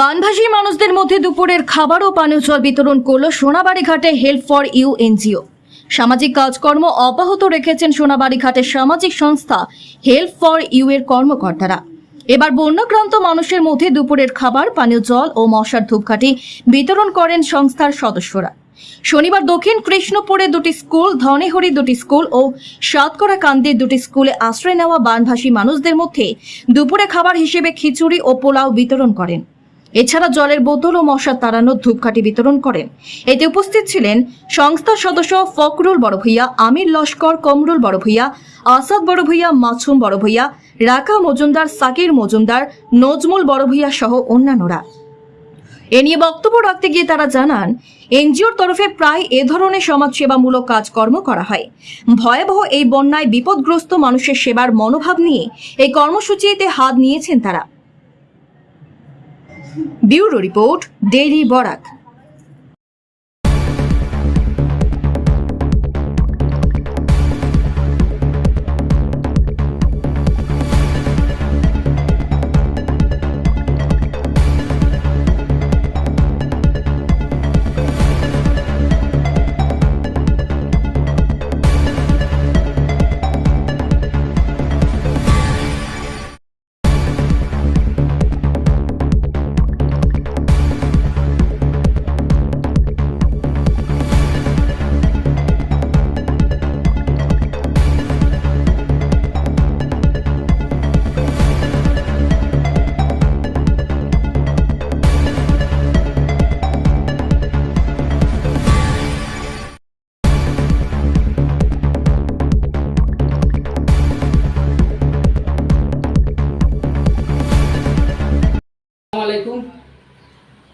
বানভাসী মানুষদের মধ্যে দুপুরের খাবার ও পানীয় জল বিতরণ করল সোনাবাড়ি ঘাটে হেল্প ফর ইউ এনজিও। সামাজিক কাজকর্ম অব্যাহত রেখেছেন সোনাবাড়ি ঘাটের সামাজিক সংস্থা হেল্প ফর ইউ এর কর্মকর্তারা। এবার বন্যাক্রান্ত মানুষের মধ্যে দুপুরের খাবার, পানীয় জল ও মশার ধূপকাঠি বিতরণ করেন সংস্থার সদস্যরা। শনিবার দক্ষিণ কৃষ্ণপুরে দুটি স্কুল, ধনেহরি দুটি স্কুল ও সাতকরা কান্দির দুটি স্কুলে আশ্রয় নেওয়া বানভাসী মানুষদের মধ্যে দুপুরে খাবার হিসেবে খিচুড়ি ও পোলাও বিতরণ করেন। এছাড়া জলের বোতল ও মশার তাড়ানোর ধূপকাঠি বিতরণ করেন। এতে উপস্থিত ছিলেন সংস্থার সদস্য ফকরুল বড় ভূঁইয়া আমির লস্কর, কমরুল বড় ভূঁইয়া আসাদ বড় ভূঁইয়া মাছুম বড় ভূঁইয়া রাকা মজুমদার, সাকির মজুমদার, নজমুল বড় ভূঁইয়া সহ অন্যান্যরা। এ নিয়ে বক্তব্য রাখতে গিয়ে তারা জানান, এনজিওর তরফে প্রায় এ ধরনের সমাজসেবামূলক কাজকর্ম করা হয়। ভয়াবহ এই বন্যায় বিপদগ্রস্ত মানুষের সেবার মনোভাব নিয়ে এই কর্মসূচিতে হাত নিয়েছেন তারা। Bureau report daily Barak.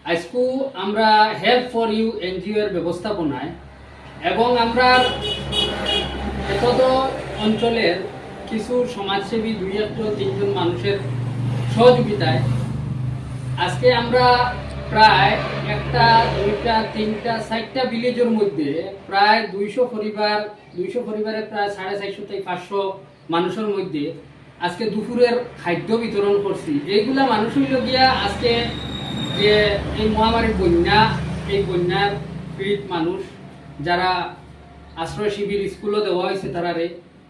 আজকু আমরা হেল্প ফর ইউ এনজিও এর ব্যবস্থাপনায় এবং আমরা এতদ অঞ্চলের কিছু সমাজসেবী দুই একজন, তিনজন মানুষের সহযোগিতায় আজকে আমরা প্রায় একটা, দুইটা, তিনটা, চারটা ভিলেজের মধ্যে প্রায় দুইশো পরিবার, দুইশো পরিবারে প্রায় সাড়ে চারশো থেকে পাঁচশো মানুষের মধ্যে আজকে দুপুরের খাদ্য বিতরণ করছি। এইগুলা মানুষ হইল গিয়া আজকে যে এই মহামারীর বন্যা, এই বন্যার পীড়িত মানুষ যারা আশ্রয় শিবির স্কুলও দেওয়া হয়েছে তারারে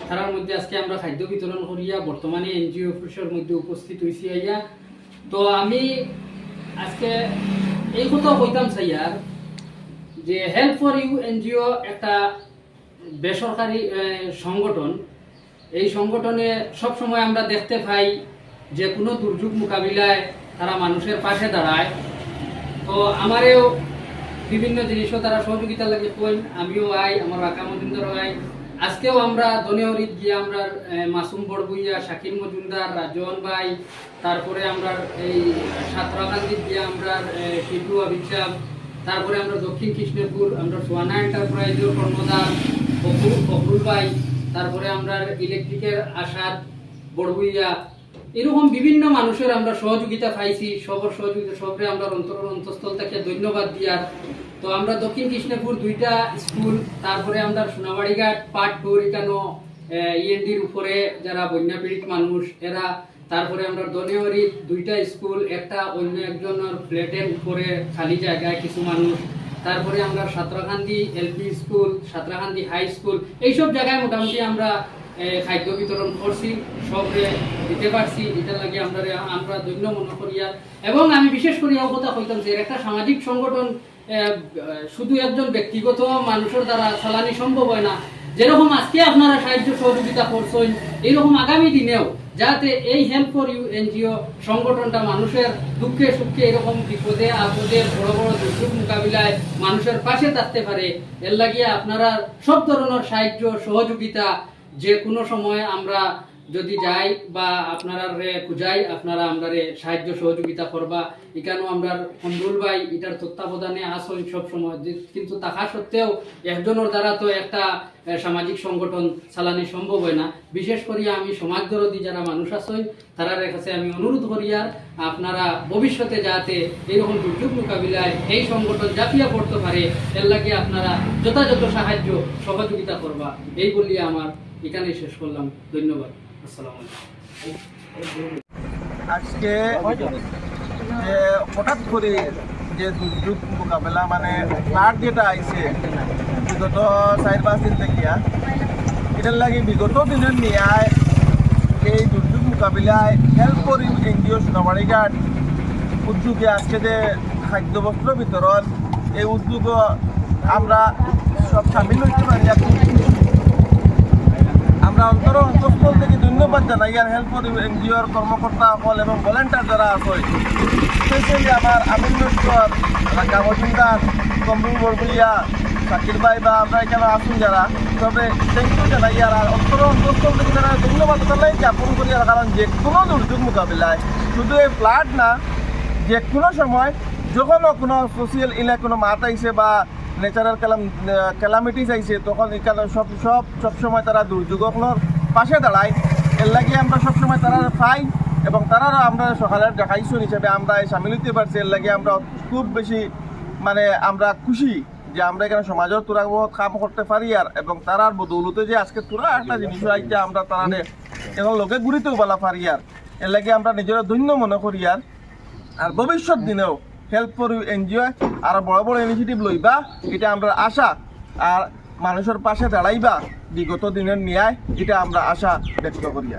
তারার মধ্যে আজকে আমরা খাদ্য বিতরণ করিয়া বর্তমানে এনজিও অফিসের মধ্যে উপস্থিত হয়েছি আইয়া। তো আমি আজকে এই কথা কইতাম চাইয়ার যে হেল্প ফর ইউ এনজিও একটা বেসরকারি সংগঠন। এই সংগঠনে সব সময় আমরা দেখতে পাই যে কোনো দুর্যোগ মোকাবিলায় তারা মানুষের পাশে দাঁড়ায়। তো আমারেও বিভিন্ন জিনিসও তারা সহযোগিতা লাগে কইন। আমিও আই, আমার আকা মজুমদার আই। আজকেও আমরা দনিহরিত গিয়ে আমরা মাসুম বড়বুইয়া শাকির মজুমদার রাজন ভাই, তারপরে আমরা এই সাতরাকান্দিত গিয়ে আমরা শিল্পু অভিশাপ তারপরে আমরা দক্ষিণ কৃষ্ণপুর আমরা সোয়ানা এন্টারপ্রাইজের কর্মদার ফখরুল ফখরুল ভাই, তারপরে আমরা ইলেকট্রিকের আসাদ বড়বুইয়া এরকম বিভিন্ন মানুষের আমরা সহযোগিতা পাইছি, সবর সহযোগিতা, সবরে আমরা অন্তর অন্তঃস্থল থেকে ধন্যবাদ দিয়ার। তো আমরা দক্ষিণ কৃষ্ণপুর দুইটা স্কুল, তারপরে আমরা সোনাবাড়িঘাট পাট ডোরিকানো ইএনডির উপরে যারা বন্যা পীড়িত মানুষ, এরা, তারপরে আমরা দনেওয়ারি দুইটা স্কুল, একটা অন্য একজনের ফ্ল্যাটের উপরে খালি জায়গায় কিছু মানুষ। তারপরে আমরা Santrakandi LP school Santrakandi high school, এইসব জায়গায় মোটামুটি আমরা খাদ্য বিতরণ করছি, সবরে দিতে পারছি এটা লাগে আমরা আমরা ধন্য মনে করিয়া এবং আমি বিশেষ করে কথা কইতাম যে একটা সামাজিক সংগঠন শুধু একজন ব্যক্তিগত মানুষের দ্বারা চালানি সম্ভব হয় না। যেরকম আজকে আপনারা সাহায্য সহযোগিতা করছেন এইরকম আগামী দিনেও যাতে এই হেল্প ফর ইউ এনজিও সংগঠনটা মানুষের দুঃখে সুখে এরকম বিপদে, আপদে, বড় বড় দুর্যোগ মোকাবিলায় মানুষের পাশে থাকতে পারে, এর লাগিয়ে আপনারা সব ধরনের সাহায্য, সহযোগিতা যে কোনো সময় আমরা যদি যাই বা আপনারা রে খুঁজাই আপনারা আমরা রে সাহায্য সহযোগিতা করবা। এখানেও আমরা কমরুল ভাই, এটার তত্ত্বাবধানে আসন সব সময়। কিন্তু তাহা সত্ত্বেও একজনের দ্বারা তো একটা সামাজিক সংগঠন চালানি সম্ভব হয় না। বিশেষ করে আমি সমাজ দরদি যারা মানুষ আছেন তারার কাছে আমি অনুরোধ করি আর আপনারা ভবিষ্যতে যাতে এইরকম দুর্যোগ মোকাবিলায় এই সংগঠন জাপিয়া পড়তে পারে, এর লাগে আপনারা যথাযথ সাহায্য সহযোগিতা করবা। এই বলিয়া আমার এখানেই শেষ করলাম। ধন্যবাদ। আসসালামু আজকে যে হঠাৎ করে যে দুর্যোগ মোকাবেলা মানে ফ্লাড যেটা আইছে, বিগত চার পাঁচ দিন থেকে, এটার লাগে বিগত দিনের নিয়ায় এই দুর্যোগ মোকাবিলায় হেল্প করি এনজিও সোনাবাড়িঘাট উদ্যোগে আজকে যে খাদ্য বস্ত্র বিতরণ, এই উদ্যোগ আমরা সব সামিল হইতে পারি। খুব। আমরা অন্তর অন্তঃস্থল থেকে ধন্যবাদ জানাই। আর হেল্প এনজিওর কর্মকর্তা সকল এবং ভলেন্টার যারা আছে স্পেশালি আমার আমিন নস্কর রাকা মজুমদার কমরুল বরগুলিয়া শাকির ভাই বা আমরা এখানে আসুন যারা তবে থ্যাংক ইউ জানাই। আর অন্তর অন্তঃস্থল থেকে যারা ধন্যবাদ জানাই জ্ঞাপন করি আর কারণ যে কোনো দুর্যোগ মোকাবিলায়। শুধু এই ফ্লাড না, যে কোনো সময় যখনও কোনো সোশিয়াল ইলা কোনো মাত আইছে বা ন্যাচারাল ক্যালাম ক্যালামিটিস আইছে, তখন সব সব সবসময় তারা দুর্যোগগুলোর পাশে দাঁড়ায়। এর লাগে আমরা সবসময় তারা পাই এবং তারা আমরা সকালের দেখাইছন হিসেবে আমরা সামিল হইতে পারছি। এর লাগে আমরা খুব বেশি মানে আমরা খুশি যে আমরা এখানে সমাজের তোরা কাম করতে পারি আর, এবং তারার বদৌলতে যে আজকে তোরা একটা জিনিস আইতে আমরা তারা এখন লোকে ঘুরিতেও বলা পারি আর। এর লাগে আমরা নিজেরা ধন্য মনে করি আর। আর ভবিষ্যৎ দিনেও হেল্প ফর এনজিও আর বড় বড় ইনিশিয়েটিভ লইবা, এটা আমরা আশা। আর মানুষের পাশে দাঁড়াইবা, বিগত দিনের ন্যায়, এটা আমরা আশা ব্যক্ত করি আর